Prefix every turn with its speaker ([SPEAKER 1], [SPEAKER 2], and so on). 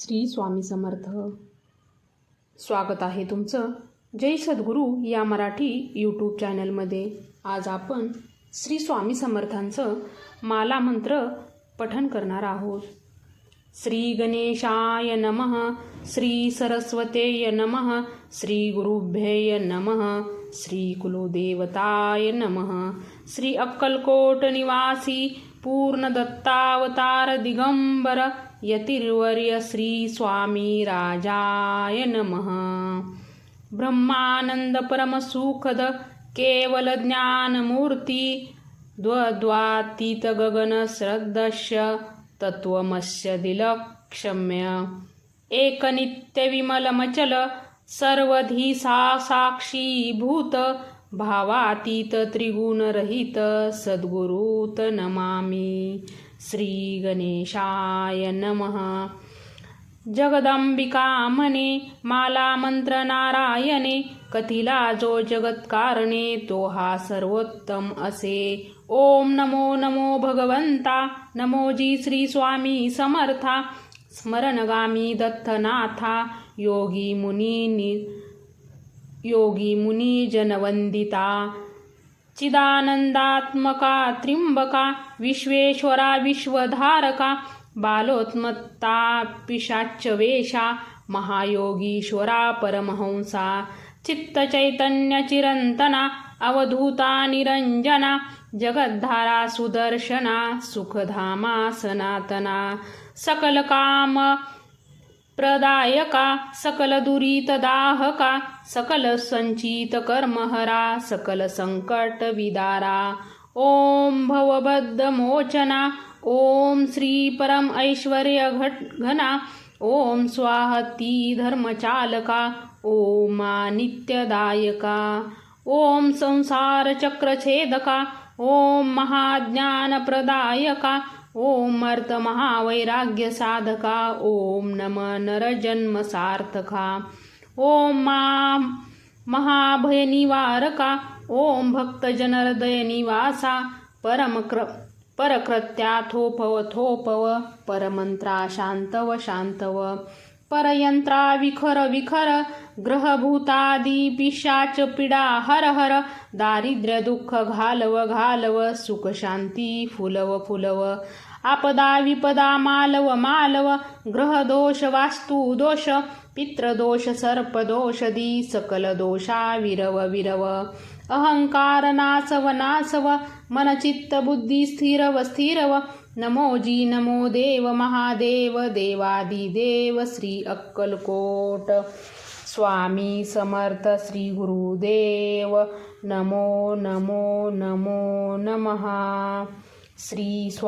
[SPEAKER 1] श्री स्वामी समर्थ. स्वागत आहे तुमचं जय सद्गुरू या मराठी यूट्यूब चॅनलमध्ये आज आपण श्री स्वामी समर्थांचं माला मंत्र पठन करणार आहोत. श्री गणेशाय नमः श्री सरस्वतेय नमः श्री गुरुभ्येय नमः श्री कुलदेवताय नमः। श्री अक्कलकोट निवासी पूर्ण दत्तावतार दिगंबर यतिर्वर्य श्री स्वामी राजाय नमः। ब्रह्मानंद परमसुखद केवल ज्ञानमूर्ती द्वद्वातीत गगन तत्वमस्य दिलक्षम्य। एकनित्यविमलमचल सर्वधी सा साक्षीभूत भावातीत त्रिगुणरहित सद्गुरुत नमामी। श्री गणेशाय नमः। जगदंबिकामने माला मंत्र नारायणे कथिला जो जगत्कारणे तो हा सर्वोत्तम असे। ओम नमो नमो भगवंता नमोजी श्री स्वामी समर्था। स्मरणगामी दत्तनाथा योगी मुनी योगी मुनी जनवंदिता चिदानंदात्मका त्रिंबका विश्वेश्वरा विश्वधारका बालोत्मत्ता पिशाच्च वेशा महायोगीश्वरा परमहंसा चित्तचैतन्य चिरंतना अवधूता निरंजना जगद्धारा सुदर्शना सुखधामा सनातना सकल काम प्रदायका सकल सकलसञ्चितकर्महरा सकल संचित कर्महरा सकल संकट विदारा ओम भवबद्ध मोचना ओम श्री परम ऐश्वर्य घट घना ओम स्वाहती धर्मचालका ओमा नित्यदायका ओम संसार चक्रछेदका ओम महाज्ञानप्रदायका ओम अर्थ महावैराग्य साधका ओम नम नरजन्म सार्थका ओम मा महाभय निवारका ओम भक्तजन हृदय निवासा परमक्र परकृत्या थोपव थोपव परमंत्रा शांतव शांतव। परयंत्रा विखर विखर ग्रहभूतादी पिशाच पिडा हर हर दारिद्र्य दुःख घालव घालव सुख शांती फुलव फुलव आपदा विपदा मालव मालव ग्रहदोष वास्तु दोष पित्रदोष सर्पदोष दी सकल दोषा विरव विरव अहंकार नासव नासव मनचित्त बुद्धी स्थिरव स्थिरव नमो जी नमो देव महादेव देवादिदेव श्री अक्कलकोट. स्वामी समर्थ श्री गुरुदेव. नमो नमो नमो नमः. श्री स्वा